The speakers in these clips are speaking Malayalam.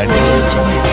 I'm going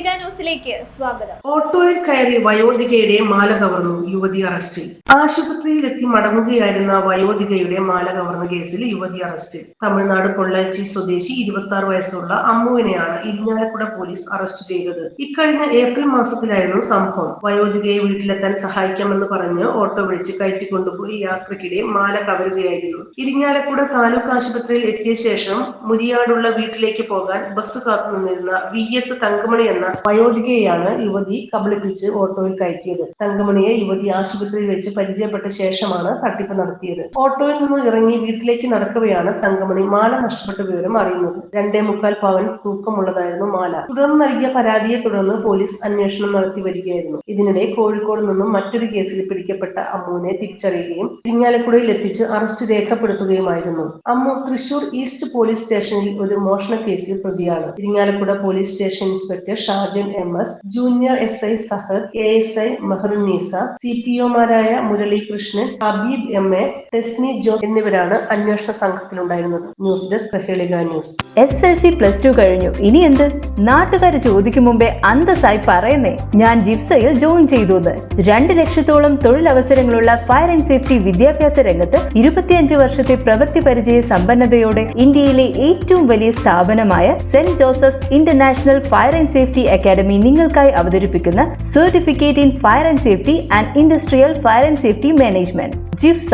Prahelika ന്യൂസിലേക്ക് സ്വാഗതം. ഓട്ടോയിൽ കയറി വയോധികയുടെ മാല കവർന്നു യുവതി അറസ്റ്റിൽ ആശുപത്രിയിലെത്തി മടങ്ങുകയായിരുന്ന വയോധികയുടെ മാല കവർന്ന കേസിൽ യുവതി അറസ്റ്റിൽ തമിഴ്നാട് പൊള്ളാച്ചി സ്വദേശി ഇരുപത്തി ആറ് വയസ്സുള്ള അമ്മുവിനെയാണ് ഇരിഞ്ഞാലക്കുട പോലീസ് അറസ്റ്റ് ചെയ്തത്. ഇക്കഴിഞ്ഞ ഏപ്രിൽ മാസത്തിലായിരുന്നു സംഭവം. വയോധികയെ വീട്ടിലെത്താൻ സഹായിക്കാമെന്ന് പറഞ്ഞ് ഓട്ടോ വിളിച്ച് കയറ്റിക്കൊണ്ടുപോയി യാത്രക്കിടെ മാല കവരുകയായിരുന്നു. ഇരിഞ്ഞാലക്കുട താലൂക്ക് ആശുപത്രിയിൽ എത്തിയ ശേഷം മുരിയാടുള്ള വീട്ടിലേക്ക് പോകാൻ ബസ് കാത്തു നിന്നിരുന്ന വിയ്യത്ത് തങ്കമണി എന്ന വയോധികയെയാണ് യുവതി കബളിപ്പിച്ച് ഓട്ടോയിൽ കയറ്റിയത്. തങ്കമണിയെ യുവതി ആശുപത്രിയിൽ വെച്ച് പരിചയപ്പെട്ട ശേഷമാണ് തട്ടിപ്പ് നടത്തിയത്. ഓട്ടോയിൽ നിന്ന് ഇറങ്ങി വീട്ടിലേക്ക് നടക്കവെയാണ് തങ്കമണി മാല നഷ്ടപ്പെട്ട വിവരം അറിയുന്നത്. രണ്ടേ മുക്കാൽ പവൻ തൂക്കമുള്ളതായിരുന്നു മാല. തുടർന്ന് നൽകിയ പരാതിയെ തുടർന്ന് പോലീസ് അന്വേഷണം നടത്തി വരികയായിരുന്നു. ഇതിനിടെ കോഴിക്കോട് നിന്നും മറ്റൊരു കേസിൽ പിടിക്കപ്പെട്ട അമ്മുവിനെ തിരിച്ചറിയുകയും ഇരിങ്ങാലക്കുടയിൽ എത്തിച്ച് അറസ്റ്റ് രേഖപ്പെടുത്തുകയുമായിരുന്നു. അമ്മു തൃശൂർ ഈസ്റ്റ് പോലീസ് സ്റ്റേഷനിൽ ഒരു മോഷണ കേസിൽ പ്രതിയാണ്. Irinjalakuda police station inspector Shajan M S junior S I Sahad A S I Meharunnisa C P ഒമാരായ Muralikrishnan Habeeb M A Tesni Jose എന്നിവരാണ് അന്വേഷണ സംഘത്തിലുണ്ടായിരുന്നത്. News desk Prahelika news. S L C plus two കഴിഞ്ഞു. ഇനി എന്ത്? നാട്ടുകാർ ചോദിക്കും മുമ്പേ അന്തസ്സായി പറയുന്നേ. ഞാൻ ജിപ്സയിൽ ജോയിൻ ചെയ്തു എന്ന് രണ്ട് ലക്ഷത്തോളം തൊഴിലവസരങ്ങളുള്ള ഫയർ ആൻഡ് സേഫ്റ്റി വിദ്യാഭ്യാസ രംഗത്ത് ഇരുപത്തിയഞ്ച് വർഷത്തെ പ്രവൃത്തി പരിചയ സമ്പന്നതയോടെ ഇന്ത്യയിലെ ഏറ്റവും വലിയ സ്ഥാപനമായ saint Joseph's international fire and safety academy നിങ്ങൾക്കായി അവതരിപ്പിക്കുന്ന certificate in fire and safety and industrial fire and safety management ജിഫ്സ